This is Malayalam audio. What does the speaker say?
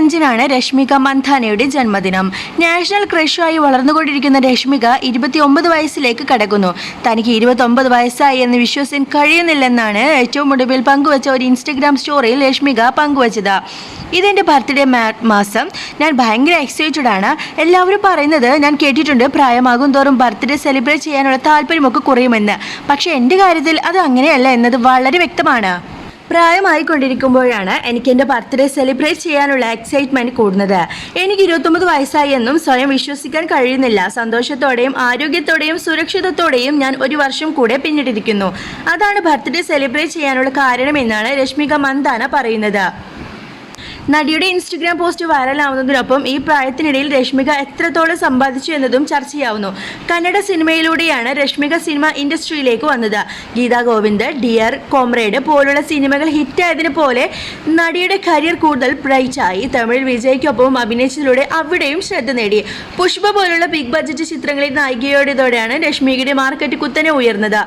അഞ്ചിനാണ് രശ്മിക മന്ധാനയുടെ ജന്മദിനം. നാഷണൽ ക്രഷായി വളർന്നുകൊണ്ടിരിക്കുന്ന രശ്മിക ഇരുപത്തിയൊമ്പത് വയസ്സിലേക്ക് കടക്കുന്നു. തനിക്ക് ഇരുപത്തൊമ്പത് വയസ്സായി എന്ന് വിശ്വസിക്കാൻ കഴിയുന്നില്ലെന്നാണ് ഏറ്റവും ഒടുവിൽ പങ്കുവച്ച ഒരു ഇൻസ്റ്റഗ്രാം സ്റ്റോറിയിൽ രശ്മിക പങ്കുവച്ചത്. ഇതെന്റെ ബർത്ത്ഡേ മാസം. ഞാൻ ഭയങ്കര എക്സൈറ്റഡ് ആണ്. എല്ലാവരും പറയുന്നത് ഞാൻ കേട്ടിട്ടുണ്ട് പ്രായമാകും തോറും ബർത്ത്ഡേ സെലിബ്രേറ്റ് ചെയ്യാനുള്ള താല്പര്യമൊക്കെ കുറയുമെന്ന്. പക്ഷേ എന്റെ കാര്യത്തിൽ അത് അങ്ങനെയല്ല എന്നത് വളരെ വ്യക്തമാണ്. പ്രായമായിക്കൊണ്ടിരിക്കുമ്പോഴാണ് എനിക്ക് എന്റെ ബർത്ത്ഡേ സെലിബ്രേറ്റ് ചെയ്യാനുള്ള എക്സൈറ്റ്മെന്റ് കൂടുന്നത്. എനിക്ക് ഇരുപത്തൊമ്പത് വയസ്സായി എന്നും സ്വയം വിശ്വസിക്കാൻ കഴിയുന്നില്ല. സന്തോഷത്തോടെയും ആരോഗ്യത്തോടെയും സുരക്ഷിതത്തോടെയും ഞാൻ ഒരു വർഷം കൂടെ പിന്നിട്ടിരിക്കുന്നു. അതാണ് ബർത്ത്ഡേ സെലിബ്രേറ്റ് ചെയ്യാനുള്ള കാരണമെന്നാണ് രശ്മിക മന്ദാന പറയുന്നത്. നടിയുടെ ഇൻസ്റ്റഗ്രാം പോസ്റ്റ് വൈറലാവുന്നതിനൊപ്പം ഈ പ്രായത്തിനിടയിൽ രശ്മിക എത്രത്തോളം സമ്പാദിച്ചു എന്നതും ചർച്ചയാവുന്നു. കന്നഡ സിനിമയിലൂടെയാണ് രശ്മിക സിനിമ ഇൻഡസ്ട്രിയിലേക്ക് വന്നത്. ഗീതാ ഗോവിന്ദ് ഡിയർ കോമ്രേഡ് പോലുള്ള സിനിമകൾ ഹിറ്റായതിനു പോലെ നടിയുടെ കരിയർ കൂടുതൽ ബ്രൈറ്റായി തമിഴ് വിജയ്ക്കൊപ്പം അഭിനയിച്ചതിലൂടെ അവിടെയും ശ്രദ്ധ നേടി. പുഷ്പ പോലുള്ള ബിഗ് ബഡ്ജറ്റ് ചിത്രങ്ങളിൽ നായികയോടതോടെയാണ് രശ്മികയുടെ മാർക്കറ്റ് കുത്തനെ ഉയർന്നത്.